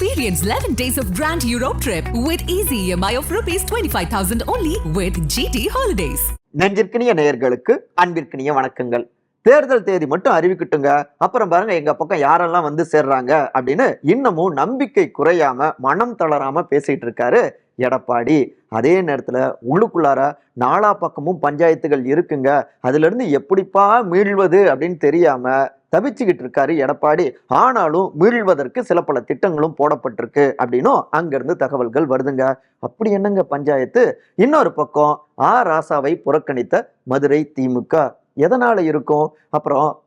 Experience 11 days of Grand Europe trip with easy EMI of rupees 25,000 only with GT Holidays. நெஞ்சிற்கினிய நேயர்களுக்கு அன்பிற்கினிய வணக்கங்கள் தேர்தல் தேதி மட்டும் அறிவிக்கட்டுங்க அப்புறம் பாருங்க எங்க பக்கம் யாரெல்லாம் வந்து சேர்றாங்க அப்படின்னு இன்னமும் நம்பிக்கை குறையாம மனம் தளராம பேசிட்டு இருக்காரு எடப்பாடி அதே நேரத்தில் உள்ளுக்குள்ளார நாலா பக்கமும் பஞ்சாயத்துகள் இருக்குங்க. அதுலேருந்து எப்படிப்பா மீள்வது அப்படின்னு தெரியாமல் தவிச்சுக்கிட்டு இருக்காரு எடப்பாடி. ஆனாலும் மீள்வதற்கு சில பல திட்டங்களும் போடப்பட்டிருக்கு அப்படின்னும் அங்கிருந்து தகவல்கள் வருதுங்க. அப்படி என்னங்க பஞ்சாயத்து? இன்னொரு பக்கம் ஆ ராசாவை புறக்கணித்த மதுரை திமுக. எதனால இருக்கும்? அப்புறம்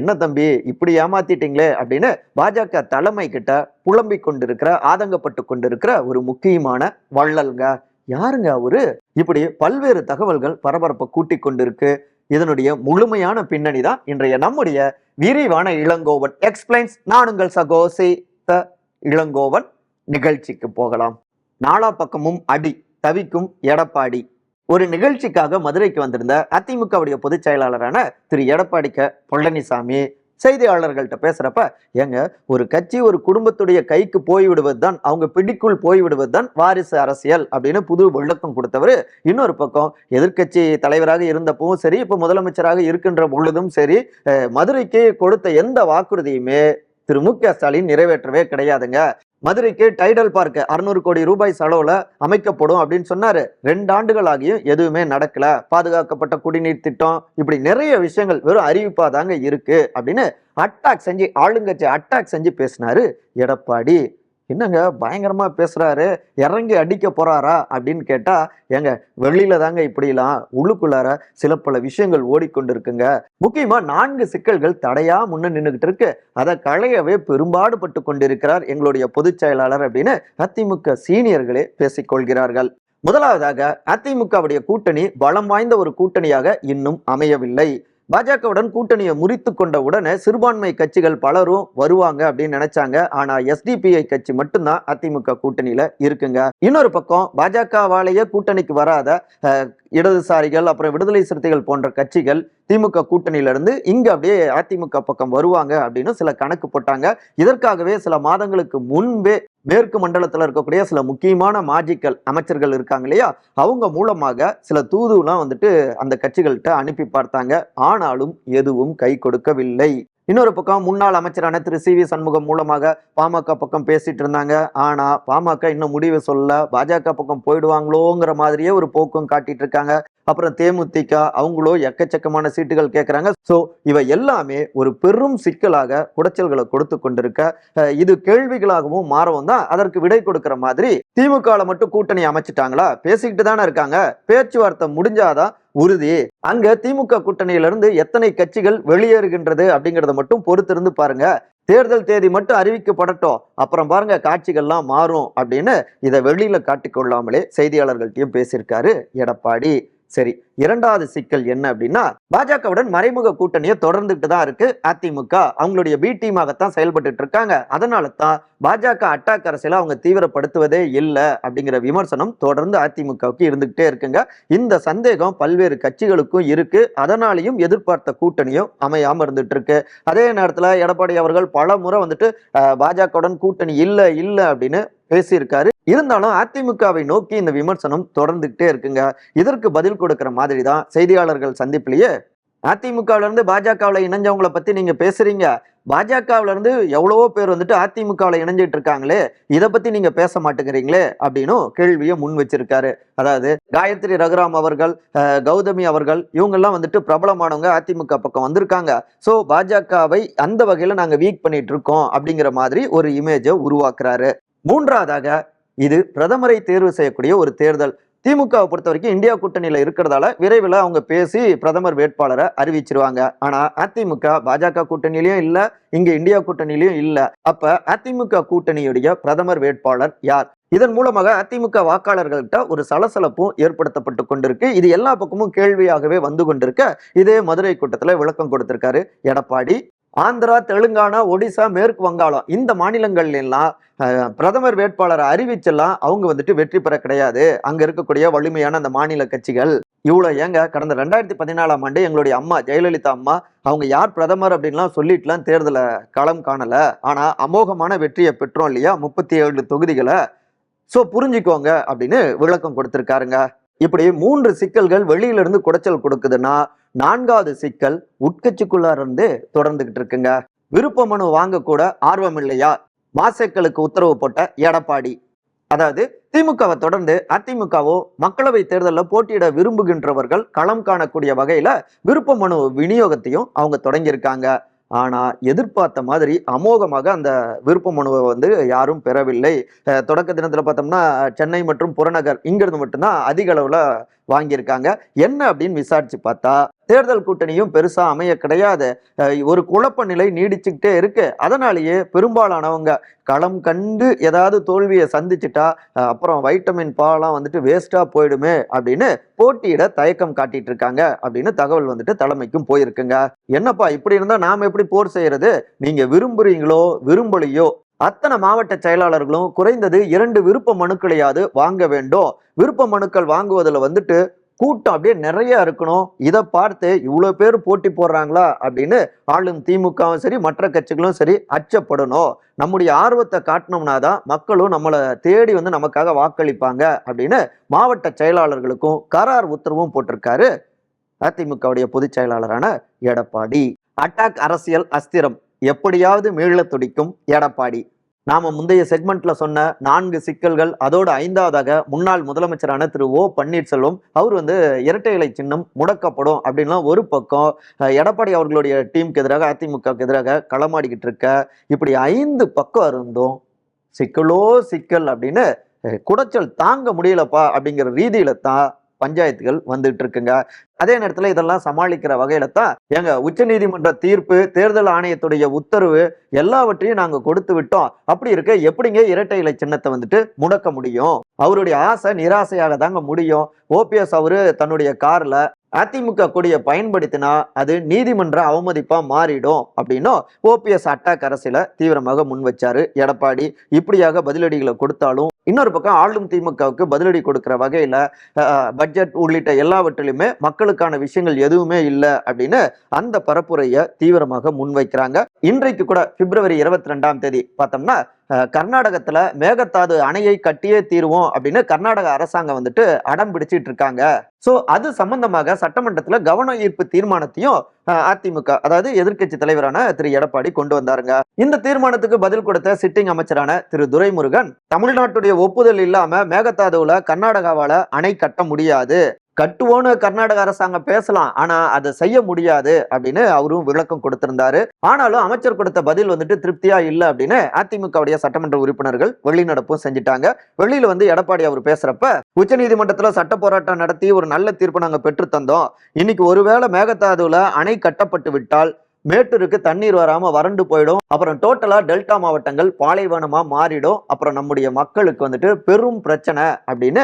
என்ன தம்பி இப்படி ஏமாத்திட்டீங்களே அப்படின்னு பாஜக தலைமை கிட்ட புலம்பிக் கொண்டிருக்கிற ஆதங்கப்பட்டு கொண்டிருக்கிற ஒரு முக்கியமான வள்ளல்ங்க. யாருங்க அவரு? இப்படி பல்வேறு தகவல்கள் பரபரப்பை கூட்டி கொண்டிருக்கு. இதனுடைய முழுமையான பின்னணி தான் இன்றைய நம்முடைய விரிவான இளங்கோவன். எக்ஸ்பிளைன்ஸ் நானுங்கள் சகோசி த இளங்கோவன். நிகழ்ச்சிக்கு போகலாம். நாலா பக்கமும் அடி தவிக்கும் எடப்பாடி. ஒரு நிகழ்ச்சிக்காக மதுரைக்கு வந்திருந்த அதிமுகவுடைய பொதுச் செயலாளரான திரு. எடப்பாடி க. பழனிசாமி செய்தியாளர்கள்ட்ட பேசுறப்ப ஏங்க ஒரு கட்சி ஒரு குடும்பத்துடைய கைக்கு போய்விடுவது தான் அவங்க பிடிக்குள் போய்விடுவது தான் வாரிசு அரசியல் அப்படின்னு புது விளக்கம் கொடுத்தவர் இன்னொரு பக்கம் எதிர்க்கட்சி தலைவராக இருந்தப்பவும் சரி இப்போ முதலமைச்சராக இருக்கின்ற பொழுதும் சரி மதுரைக்கு கொடுத்த எந்த வாக்குறுதியுமே திரு. மு. க. ஸ்டாலின் நிறைவேற்றவே கிடையாதுங்க. மதுரைக்கு டைடல் பார்க்கு அறுநூறு கோடி ரூபாய் செலவுல அமைக்கப்படும் அப்படின்னு சொன்னாரு. ரெண்டு ஆண்டுகள் ஆகியும் எதுவுமே நடக்கல. பாதுகாக்கப்பட்ட குடிநீர் திட்டம் இப்படி நிறைய விஷயங்கள் வெறும் அறிவிப்பா தாங்க இருக்கு அப்படின்னு அட்டாக் செஞ்சு ஆளுங்கட்சி அட்டாக் செஞ்சு பேசினாரு எடப்பாடி. என்னங்க பயங்கரமாக பேசுகிறாரு இறங்கி அடிக்க போகிறாரா அப்படின்னு கேட்டால் ஏங்க வெளியில தாங்க இப்படிலாம் உள்ளுக்குள்ளார சில பல விஷயங்கள் ஓடிக்கொண்டிருக்குங்க. முக்கியமாக நான்கு சிக்கல்கள் தடையா முன்ன நின்றுக்கிட்டு இருக்கு. அதை களையவே பெரும்பாடுபட்டு கொண்டிருக்கிறார் எங்களுடைய பொதுச் செயலாளர் அப்படின்னு அதிமுக சீனியர்களே பேசிக்கொள்கிறார்கள் முதலாவதாக அதிமுகவுடைய கூட்டணி பலம் வாய்ந்த ஒரு கூட்டணியாக இன்னும் அமையவில்லை. பாஜகவுடன் கூட்டணியை முறித்து கொண்ட உடனே சிறுபான்மை கட்சிகள் பலரும் வருவாங்க அப்படின்னு நினைச்சாங்க. ஆனா எஸ்டிபிஐ கட்சி மட்டும்தான் அதிமுக கூட்டணியில இருக்குங்க. இன்னொரு பக்கம் பாஜகவாலேயே கூட்டணிக்கு வராத இடதுசாரிகள் அப்புறம் விடுதலை சிறுத்தைகள் போன்ற கட்சிகள் திமுக கூட்டணியில இருந்து இங்க அப்படியே அதிமுக பக்கம் வருவாங்க அப்படின்னு சில கணக்கு போட்டாங்க. இதற்காகவே சில மாதங்களுக்கு முன்பே மேற்கு மண்டலத்தில் இருக்கக்கூடிய சில முக்கியமான மாஜிக்கல் அமைச்சர்கள் இருக்காங்க இல்லையா? அவங்க மூலமாக சில தூதுலாம் வந்துட்டு அந்த கட்சிகள்கிட்ட அனுப்பி பார்த்தாங்க. ஆனாலும் எதுவும் கை கொடுக்கவில்லை. இன்னொரு பக்கம் முன்னாள் அமைச்சரான திரு சி வி சண்முகம் மூலமாக பாமக பக்கம் பேசிட்டு இருந்தாங்க. ஆனா பாமக இன்னும் முடிவு சொல்ல பாஜக பக்கம் போயிடுவாங்களோங்கிற மாதிரியே ஒரு போக்கும் காட்டிட்டு இருக்காங்க. அப்புறம் தேமுதிக அவங்களும் எக்கச்சக்கமான சீட்டுகள் கேட்குறாங்க ஸோ இவை எல்லாமே ஒரு பெரும் சிக்கலாக குடைச்சல்களை கொடுத்து கொண்டிருக்க இது கேள்விகளாகவும் மாறவும் தான் அதற்கு விடை கொடுக்கிற மாதிரி திமுகவில் மட்டும் கூட்டணி அமைச்சிட்டாங்களா? பேசிக்கிட்டு தானே இருக்காங்க. பேச்சுவார்த்தை முடிஞ்சாதான் உறுதி. அங்க திமுக கூட்டணியில இருந்து எத்தனை கட்சிகள் வெளியேறுகின்றது அப்படிங்கிறத மட்டும் பொறுத்திருந்து பாருங்க. தேர்தல் தேதி மட்டும் அறிவிக்கப்படட்டும். அப்புறம் பாருங்க காட்சிகள்லாம் மாறும் அப்படின்னு இதை வெளியில காட்டிக்கொள்ளாமலே செய்தியாளர்கள்ட்டையும் பேசியிருக்காரு எடப்பாடி. சரி இரண்டாவது சிக்கல் என்ன அப்படின்னா பாஜகவுடன் மறைமுக கூட்டணியை தொடர்ந்துட்டு தான் இருக்கு. அதிமுக அவங்களுடைய பி டீமாகத்தான் செயல்பட்டு இருக்காங்க. அதனால தான் பாஜக அட்டாக் அரசியல அவங்க தீவிரப்படுத்துவதே இல்லை அப்படிங்கிற விமர்சனம் தொடர்ந்து அதிமுகவுக்கு இருந்துகிட்டே இருக்குங்க. இந்த சந்தேகம் பல்வேறு கட்சிகளுக்கும் இருக்கு. அதனாலையும் எதிர்பார்த்த கூட்டணியும் அமையாம இருந்துட்டு இருக்கு. அதே நேரத்துல எடப்பாடி அவர்கள் பல முறை வந்துட்டு பாஜகவுடன் கூட்டணி இல்லை இல்லை அப்படின்னு பேசியிருக்காரு. இருந்தாலும் அதிமுகவை நோக்கி இந்த விமர்சனம் தொடர்ந்துகிட்டே இருக்குங்க. இதற்கு பதில் கொடுக்கிற மாதிரி தான் செய்தியாளர்கள் சந்திப்பிலேயே அதிமுகவுல இருந்து பாஜகவில் இணைஞ்சவங்கள பத்தி நீங்க பேசுறீங்க. பாஜகவுல இருந்து எவ்வளவோ பேர் வந்துட்டு அதிமுகவில் இணைஞ்சிட்டு இருக்காங்களே இதை பத்தி நீங்க பேச மாட்டேங்கிறீங்களே அப்படின்னும் கேள்வியை முன் வச்சிருக்காரு. அதாவது காயத்ரி ரகுராம் அவர்கள் கௌதமி அவர்கள் இவங்கெல்லாம் வந்துட்டு பிரபலமானவங்க அதிமுக பக்கம் வந்திருக்காங்க. ஸோ பாஜகவை அந்த வகையில நாங்க வீக் பண்ணிட்டு இருக்கோம் அப்படிங்கிற மாதிரி ஒரு இமேஜை உருவாக்குறாரு. மூன்றாவதாக இது பிரதமரை தேர்வு செய்யக்கூடிய ஒரு தேர்தல். திமுகவை பொறுத்த வரைக்கும் இந்தியா கூட்டணியில் இருக்கிறதால விரைவில் அவங்க பேசி பிரதமர் வேட்பாளரை அறிவிச்சிருவாங்க. ஆனால் அதிமுக பாஜக கூட்டணியிலையும் இல்லை இங்கே இந்தியா கூட்டணியிலையும் இல்லை. அப்போ அதிமுக கூட்டணியுடைய பிரதமர் வேட்பாளர் யார்? இதன் மூலமாக அதிமுக வாக்காளர்கள்ட்ட ஒரு சலசலப்பும் ஏற்படுத்தப்பட்டு கொண்டிருக்கு. இது எல்லா பக்கமும் கேள்வியாகவே வந்து கொண்டிருக்க. இதே மதுரை கூட்டத்தில் விளக்கம் கொடுத்திருக்காரு எடப்பாடி. ஆந்திரா தெலுங்கானா ஒடிசா மேற்கு வங்காளம் இந்த மாநிலங்கள் எல்லாம் பிரதமர் வேட்பாளரை அறிவிச்செல்லாம் அவங்க வந்துட்டு வெற்றி பெற கிடையாது. அங்க இருக்கக்கூடிய வலிமையான அந்த மாநில கட்சிகள். இவ்வளோ ஏங்க கடந்த ரெண்டாயிரத்தி பதினாலாம் ஆண்டு எங்களுடைய அம்மா ஜெயலலிதா அம்மா அவங்க யார் பிரதமர் அப்படின்லாம் சொல்லிட்டுலாம் தேர்தலை களம் காணலை. ஆனால் அமோகமான வெற்றியை பெற்றோம் இல்லையா முப்பத்தி ஏழு தொகுதிகளை. ஸோ புரிஞ்சுக்கோங்க அப்படின்னு விளக்கம் கொடுத்துருக்காருங்க. இப்படி மூன்று சிக்கல்கள் வெளியிலிருந்து குடைச்சல் கொடுக்குதுன்னா நான்காவது சிக்கல் உட்கட்சிக்குள்ளார் இருந்து தொடர்ந்துகிட்டு இருக்குங்க. விருப்ப மனு வாங்க கூட ஆர்வம் இல்லையா? மாசேக்களுக்கு உத்தரவு போட்ட எடப்பாடி. அதாவது திமுகவை தொடர்ந்து அதிமுகவோ மக்களவை தேர்தலில் போட்டியிட விரும்புகின்றவர்கள் களம் காணக்கூடிய வகையில விருப்ப மனு விநியோகத்தையும் அவங்க தொடங்கியிருக்காங்க. ஆனா எதிர்பார்த்த மாதிரி அமோகமாக அந்த விருப்ப மனுவை வந்து யாரும் பெறவில்லை. தொடக்க தினத்துல பார்த்தோம்னா சென்னை மற்றும் புறநகர் இங்கிருந்து மட்டும்தான் அதிக அளவுல வாங்கியிருக்காங்க. என்ன அப்படின்னு விசாரிச்சு பார்த்தா தேர்தல் கூட்டணியும் பெருசாக அமைய கிடையாது. ஒரு குழப்ப நிலை நீடிச்சுக்கிட்டே இருக்கு. அதனாலேயே பெரும்பாலானவங்க களம் கண்டு ஏதாவது தோல்வியை சந்திச்சுட்டா அப்புறம் வைட்டமின் பாலாம் வந்துட்டு வேஸ்ட்டாக போயிடுமே அப்படின்னு போட்டியிட தயக்கம் காட்டிட்டு இருக்காங்க அப்படின்னு தகவல் வந்துட்டு தலைமைக்கும் போயிருக்குங்க. என்னப்பா இப்படி இருந்தால் நாம் எப்படி போர் செய்யறது? நீங்கள் விரும்புறீங்களோ விரும்பலையோ அத்தனை மாவட்ட செயலாளர்களும் குறைந்தது இரண்டு விருப்ப மனுக்களையாவது வாங்க வேண்டும். விருப்ப மனுக்கள் வாங்குவதில் வந்துட்டு கூட்டம் அப்படியே நிறைய இருக்கணும். இதை பார்த்து இவ்வளோ பேர் போட்டி போடுறாங்களா அப்படின்னு ஆளும் திமுகவும் சரி மற்ற கட்சிகளும் சரி அச்சப்படணும். நம்முடைய ஆர்வத்தை காட்டினோம்னா தான் மக்களும் நம்மளை தேடி வந்து நமக்காக வாக்களிப்பாங்க அப்படின்னு மாவட்ட செயலாளர்களுக்கும் கரார் உத்தரவும் போட்டிருக்காரு அதிமுகவுடைய பொதுச் செயலாளரான எடப்பாடி. அட்டாக் அரசியல் அஸ்திரம் எப்படியாவது மீள துடிக்கும் எடப்பாடி. நாம முந்தைய செக்மெண்ட்ல சொன்ன நான்கு சிக்கல்கள் அதோடு ஐந்தாவதாக முன்னாள் முதலமைச்சரான திரு ஓ பன்னீர்செல்வம் அவர் வந்து இரட்டை இலை சின்னம் முடக்கப்படும் அப்படின்லாம் ஒரு பக்கம் எடப்பாடி அவர்களுடைய டீமுக்கு எதிராக அதிமுகவுக்கு எதிராக களமாடிக்கிட்டு இருக்க இப்படி ஐந்து பக்கம் இருந்தும் சிக்கலோ சிக்கல் அப்படின்னு குடைச்சல் தாங்க முடியலப்பா அப்படிங்கிற ரீதியில தான் பஞ்சாயத்துகள் வந்துட்டு இருக்குங்க அதே நேரத்தில் இதெல்லாம் சமாளிக்கிற வகையில தான் எங்க உச்சநீதிமன்ற தீர்ப்பு தேர்தல் ஆணையத்துடைய உத்தரவு எல்லாவற்றையும் நாங்க கொடுத்து விட்டோம். அப்படி இருக்க எப்படிங்க இரட்டை இலை சின்னத்தை வந்துட்டு முடக்க முடியும்? அவருடைய ஆசை நிராசையாக தாங்க முடியும். ஓபிஎஸ் அவரு தன்னுடைய கார்ல அதிமுக கொடியை பயன்படுத்தினா அது நீதிமன்ற அவமதிப்பா மாறிடும் அப்படின்னும் ஓபிஎஸ் அட்டாக் அரசியல தீவிரமாக முன் வச்சாரு எடப்பாடி. இப்படியாக பதிலடிகளை கொடுத்தாலும் இன்னொரு பக்கம் ஆளும் திமுகவுக்கு பதிலடி கொடுக்கிற வகையில பட்ஜெட் உள்ளிட்ட எல்லாவற்றிலுமே மக்களுக்கான விஷயங்கள் எதுவுமே இல்லை அப்படின்னு அந்த பரப்புரையை தீவிரமாக முன்வைக்கிறாங்க. இன்றைக்கு கூட பிப்ரவரி இருபத்தி ரெண்டாம் தேதி பார்த்தோம்னா அஹ், கர்நாடகத்துல மேகத்தாது அணையை கட்டியே தீருவோம் அப்படின்னு கர்நாடக அரசாங்கம் வந்துட்டு அடம் பிடிச்சிட்டு இருக்காங்க. சோ அது சம்பந்தமாக சட்டமன்றத்துல கவன ஈர்ப்பு தீர்மானத்தையும் அதிமுக அதாவது எதிர்க்கட்சி தலைவரான திரு. எடப்பாடி கொண்டு வந்தாருங்க. இந்த தீர்மானத்துக்கு பதில் கொடுத்த சிட்டிங் அமைச்சரான திரு. துரைமுருகன் தமிழ்நாட்டுடைய ஒப்புதல் இல்லாம மேகதாதுவுல கர்நாடகாவால அணை கட்ட முடியாது. கட்டுவோன்னு கர்நாடக அரசாங்கம் பேசலாம் ஆனா அதை செய்ய முடியாது அப்படின்னு அவரும் விளக்கம் கொடுத்திருந்தாரு. ஆனாலும் அமைச்சர் கொடுத்த பதில் வந்துட்டு திருப்தியா இல்லை அப்படின்னு அதிமுகவுடைய சட்டமன்ற உறுப்பினர்கள் வெளிநடப்பும் செஞ்சுட்டாங்க. வெளியில வந்து எடப்பாடி அவர் பேசுறப்ப உச்சநீதிமன்றத்துல சட்ட போராட்டம் நடத்தி ஒரு நல்ல தீர்ப்பு நாங்க பெற்று தந்தோம். இன்னைக்கு ஒருவேளை மேகதாதுல அணை கட்டப்பட்டு விட்டால் மேட்டூருக்கு தண்ணீர் வராமல் வறண்டு போயிடும். அப்புறம் டோட்டலாக டெல்டா மாவட்டங்கள் பாலைவனமாக மாறிடும். அப்புறம் நம்முடைய மக்களுக்கு வந்துட்டு பெரும் பிரச்சனை அப்படின்னு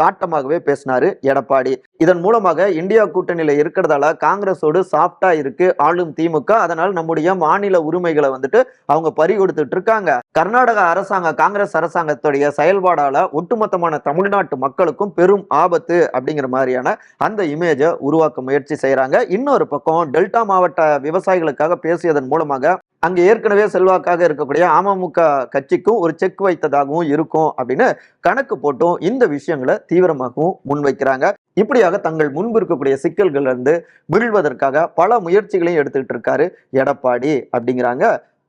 காட்டமாகவே பேசினாரு எடப்பாடி. இதன் மூலமாக இந்தியா கூட்டணியில இருக்கிறதால காங்கிரஸோடு சாஃப்டா இருக்கு ஆளும் திமுக. அதனால் நம்முடைய மாநில உரிமைகளை வந்துட்டு அவங்க பறி கொடுத்துட்டு இருக்காங்க. கர்நாடக அரசாங்க காங்கிரஸ் அரசாங்கத்துடைய செயல்பாடால ஒட்டுமொத்தமான தமிழ்நாட்டு மக்களுக்கும் பெரும் ஆபத்து அப்படிங்கிற மாதிரியான அந்த இமேஜை உருவாக்க முயற்சி செய்யறாங்க இன்னொரு பக்கம் டெல்டா மாவட்ட விவசாயிகளுக்காக பேசியதன் மூலமாக அங்கே ஏற்கனவே செல்வாக்காக இருக்கக்கூடிய அமமுக கட்சிக்கும் ஒரு செக் வைத்ததாகவும் இருக்கும் அப்படின்னு கணக்கு போட்டும் இந்த விஷயங்களை தீவிரமாகவும் முன்வைக்கிறாங்க. இப்படியாக தங்கள் முன்பு இருக்கக்கூடிய சிக்கல்கள்ல இருந்து மீள்வதற்காக பல முயற்சிகளையும் எடுத்துக்கிட்டு இருக்காரு எடப்பாடி அப்படிங்கிறாங்க.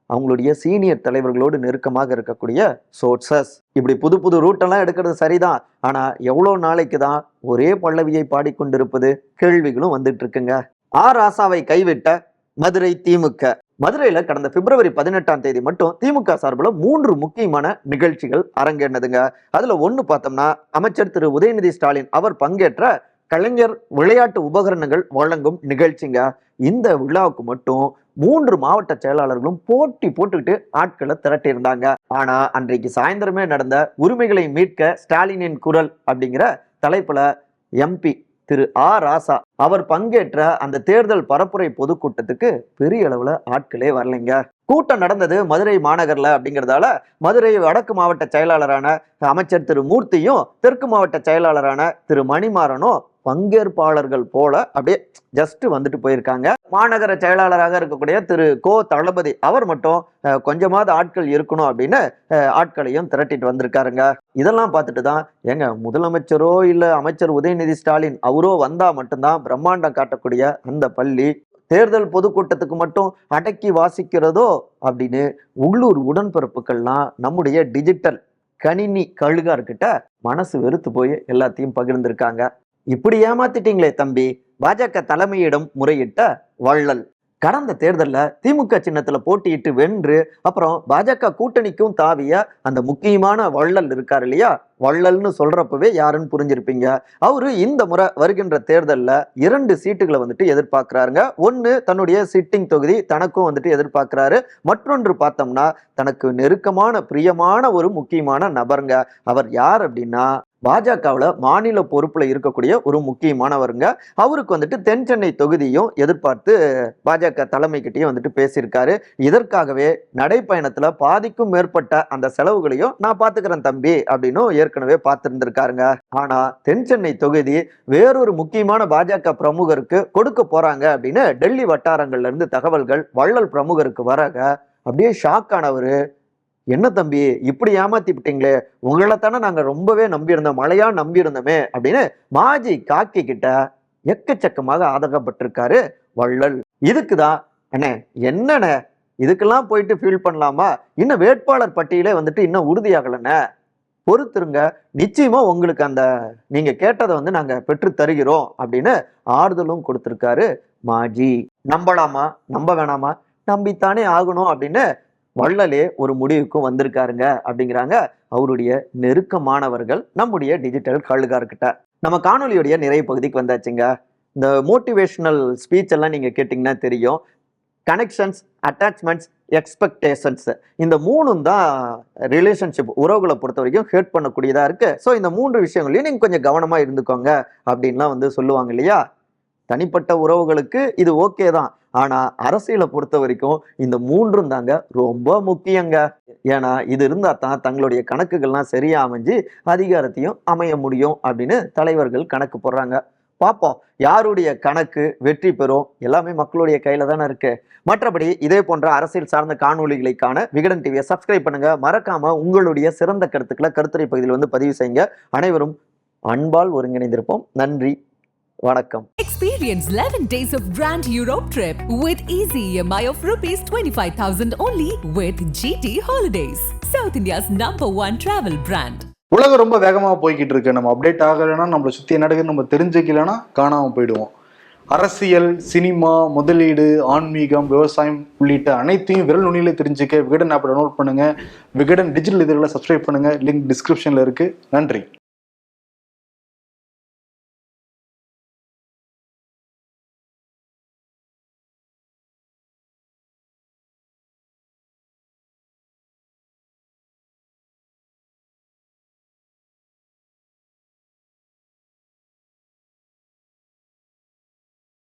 அவங்களுடைய சீனியர் தலைவர்களோடு நெருக்கமாக இருக்கக்கூடிய சோர்சஸ் இப்படி புது புது ரூட்டெல்லாம் எடுக்கிறது சரிதான். ஆனால் எவ்வளோ நாளைக்கு தான் ஒரே பல்லவியை பாடிக்கொண்டிருப்பது? கேள்விகளும் வந்துட்டு இருக்குங்க. ஆ ராசாவை கைவிட்ட மதுரை திமுக. மதுரையில் கடந்த பிப்ரவரி பதினெட்டாம் தேதி மட்டும் திமுக சார்பில் மூன்று முக்கியமான நிகழ்ச்சிகள் அரங்கேறினதுங்க. அதில் ஒன்று பார்த்தோம்னா அமைச்சர் திரு உதயநிதி ஸ்டாலின் அவர் பங்கேற்ற கலைஞர் விளையாட்டு உபகரணங்கள் வழங்கும் நிகழ்ச்சிங்க. இந்த விழாவுக்கு மட்டும் மூன்று மாவட்ட செயலாளர்களும் போட்டி போட்டுக்கிட்டு ஆட்களை திரட்டியிருந்தாங்க. ஆனா அன்றைக்கு சாயந்தரமே நடந்த உரிமைகளை மீட்க ஸ்டாலினின் குரல் அப்படிங்கிற தலைப்புல எம்பி திரு ஆ. ராசா. அவர் பங்கேற்ற அந்த தேர்தல் பரப்புரை பொதுக்கூட்டத்துக்கு பெரிய அளவுல ஆட்களே வரலைங்க. கூட்டம் நடந்தது மதுரை மாநகர்ல அப்படிங்கிறதால மதுரை வடக்கு மாவட்ட செயலாளரான அமைச்சர் திரு மூர்த்தியும் தெற்கு மாவட்ட செயலாளரான திரு மணிமாறனும் பங்கேற்பாளர்கள் போல அப்படியே ஜஸ்ட் வந்துட்டு போயிருக்காங்க. மாநகர செயலாளராக இருக்கக்கூடிய திரு கோ தளபதி அவர் மட்டும் கொஞ்சமாவது ஆட்கள் இருக்கணும் அப்படின்னு ஆட்களையும் திரட்டிட்டு வந்திருக்காருங்க. இதெல்லாம் பார்த்துட்டு தான் ஏங்க முதலமைச்சரோ இல்ல அமைச்சர் உதயநிதி ஸ்டாலின் அவரோ வந்தா மட்டும்தான் பிரம்மாண்டம் காட்டக்கூடிய அந்த பள்ளி தேர்தல் பொதுக்கூட்டத்துக்கு மட்டும் அடக்கி வாசிக்கிறதோ அப்படின்னு உள்ளூர் உடன்பிறப்புகள்லாம் நம்முடைய டிஜிட்டல் கணினி கழுகார்கிட்ட மனசு வெறுத்து போய் எல்லாத்தையும் பகிர்ந்திருக்காங்க. இப்படி ஏமாத்திட்டீங்களே தம்பி. பாஜக தலைமையிடம் முறையிட்ட வள்ளல். கடந்த தேர்தலில் திமுக சின்னத்தில் போட்டியிட்டு வென்று அப்புறம் பாஜக கூட்டணிக்கும் தாவிய அந்த முக்கியமான வள்ளல் இருக்கார் இல்லையா? வள்ளல்னு சொல்றப்பவே யாருன்னு புரிஞ்சிருப்பீங்க. அவரு இந்த முறை வருகின்ற தேர்தலில் இரண்டு சீட்டுகளை வந்துட்டு எதிர்பார்க்கிறாருங்க. ஒன்று தன்னுடைய சிட்டிங் தொகுதி தனக்கும் வந்துட்டு எதிர்பார்க்கிறாரு. மற்றொன்று பார்த்தோம்னா தனக்கு நெருக்கமான பிரியமான ஒரு முக்கியமான நபருங்க. அவர் யார் அப்படின்னா பாஜகவில் மாநில பொறுப்பில் இருக்கக்கூடிய ஒரு முக்கியமானவருங்க. அவருக்கு வந்துட்டு தென் சென்னை தொகுதியும் எதிர்பார்த்து பாஜக தலைமைக்கிட்டேயும் வந்துட்டு பேசியிருக்காரு. இதற்காகவே நடைப்பயணத்தில் பாதிக்கும் மேற்பட்ட அந்த செலவுகளையும் நான் பார்த்துக்கிறேன் தம்பி அப்படின்னும் ஏற்கனவே பார்த்துருந்துருக்காருங்க ஆனால் தென் சென்னை தொகுதி வேறொரு முக்கியமான பாஜக பிரமுகருக்கு கொடுக்க போகிறாங்க அப்படின்னு டெல்லி வட்டாரங்கள்லேருந்து தகவல்கள் வள்ளல் பிரமுகருக்கு வரக அப்படியே ஷாக் ஆனவர். என்ன தம்பி இப்படி ஏமாத்தி விட்டீங்களே? உங்களை தானே நாங்கள் ரொம்பவே நம்பியிருந்தோம். மழையா நம்பியிருந்தோமே அப்படின்னு மாஜி காக்கி கிட்ட எக்கச்சக்கமாக ஆதகப்பட்டிருக்காரு வள்ளல். இதுக்குதான் அண்ணே என்னண்ணே? இதுக்கெல்லாம் போயிட்டு ஃபீல் பண்ணலாமா? இன்னும் வேட்பாளர் பட்டியலே வந்துட்டு இன்னும் உறுதியாகலண்ணே. பொறுத்துருங்க. நிச்சயமா உங்களுக்கு அந்த நீங்க கேட்டதை வந்து நாங்க பெற்று தருகிறோம் அப்படின்னு ஆறுதலும் கொடுத்திருக்காரு மாஜி. நம்பலாமா? நம்ப வேணாமா? நம்பித்தானே ஆகணும் அப்படின்னு வள்ளலே ஒரு முடிவுக்கும் வந்திருக்காருங்க அப்படிங்கிறாங்க அவருடைய நெருக்கமானவர்கள் நம்முடைய டிஜிட்டல் கழுகார்கிட்ட நம்ம காணொலியுடைய நிறைய பகுதிக்கு வந்தாச்சுங்க. இந்த மோட்டிவேஷனல் ஸ்பீச் எல்லாம் நீங்கள் கேட்டிங்கன்னா தெரியும். கனெக்ஷன்ஸ் அட்டாச்மெண்ட்ஸ் எக்ஸ்பெக்டேஷன்ஸ் இந்த மூணும் தான் ரிலேஷன்ஷிப் உறவுகளை பொறுத்த வரைக்கும் ஹேட் பண்ணக்கூடியதாக இருக்குது ஸோ இந்த மூன்று விஷயங்களையும் நீங்கள் கொஞ்சம் கவனமாக இருந்துக்கோங்க அப்படின்லாம் வந்து சொல்லுவாங்க இல்லையா? தனிப்பட்ட உறவுகளுக்கு இது ஓகே தான். ஆனா அரசியலை பொறுத்த வரைக்கும் இந்த மூன்றும் தாங்க ரொம்ப முக்கியங்க. ஏன்னா இது இருந்தா தான் தங்களுடைய கணக்குகள்லாம் சரியா அமைஞ்சு அதிகாரத்தையும் அமைய முடியும் அப்படின்னு தலைவர்கள் கணக்கு போடுறாங்க. பார்ப்போம் யாருடைய கணக்கு வெற்றி பெறும்? எல்லாமே மக்களுடைய கையில தானே இருக்கு. மற்றபடி இதே போன்ற அரசியல் சார்ந்த காணொளிகளை காண விகடன் டிவியை சப்ஸ்கிரைப் பண்ணுங்க. மறக்காம உங்களுடைய சிறந்த கருத்துக்களை கருத்துரை பகுதியில் வந்து பதிவு செய்யுங்க. அனைவரும் அன்பால் ஒருங்கிணைந்திருப்போம். நன்றி வணக்கம். Experience 11 days of Grand Europe trip with easy EMI of rupees 25,000 only with GT Holidays, South India's number one travel brand. உலகம் ரொம்ப வேகமாக போய்கிட்டு இருக்கு நம்ம அப்டேட் ஆகலைன்னா நம்மளை சுற்றி என்ன நம்ம தெரிஞ்சுக்கலன்னா காணாமல் போயிடுவோம். அரசியல் சினிமா முதலீடு ஆன்மீகம் விவசாயம் உள்ளிட்ட அனைத்தையும் விரல் நுனியில் தெரிஞ்சுக்க விகடன் ஆப்பை டவுன்லோட் பண்ணுங்கள் விகடன் டிஜிட்டல் இதழில் சப்ஸ்கிரைப் பண்ணுங்கள் லிங்க் டிஸ்கிரிப்ஷனில் இருக்குது நன்றி.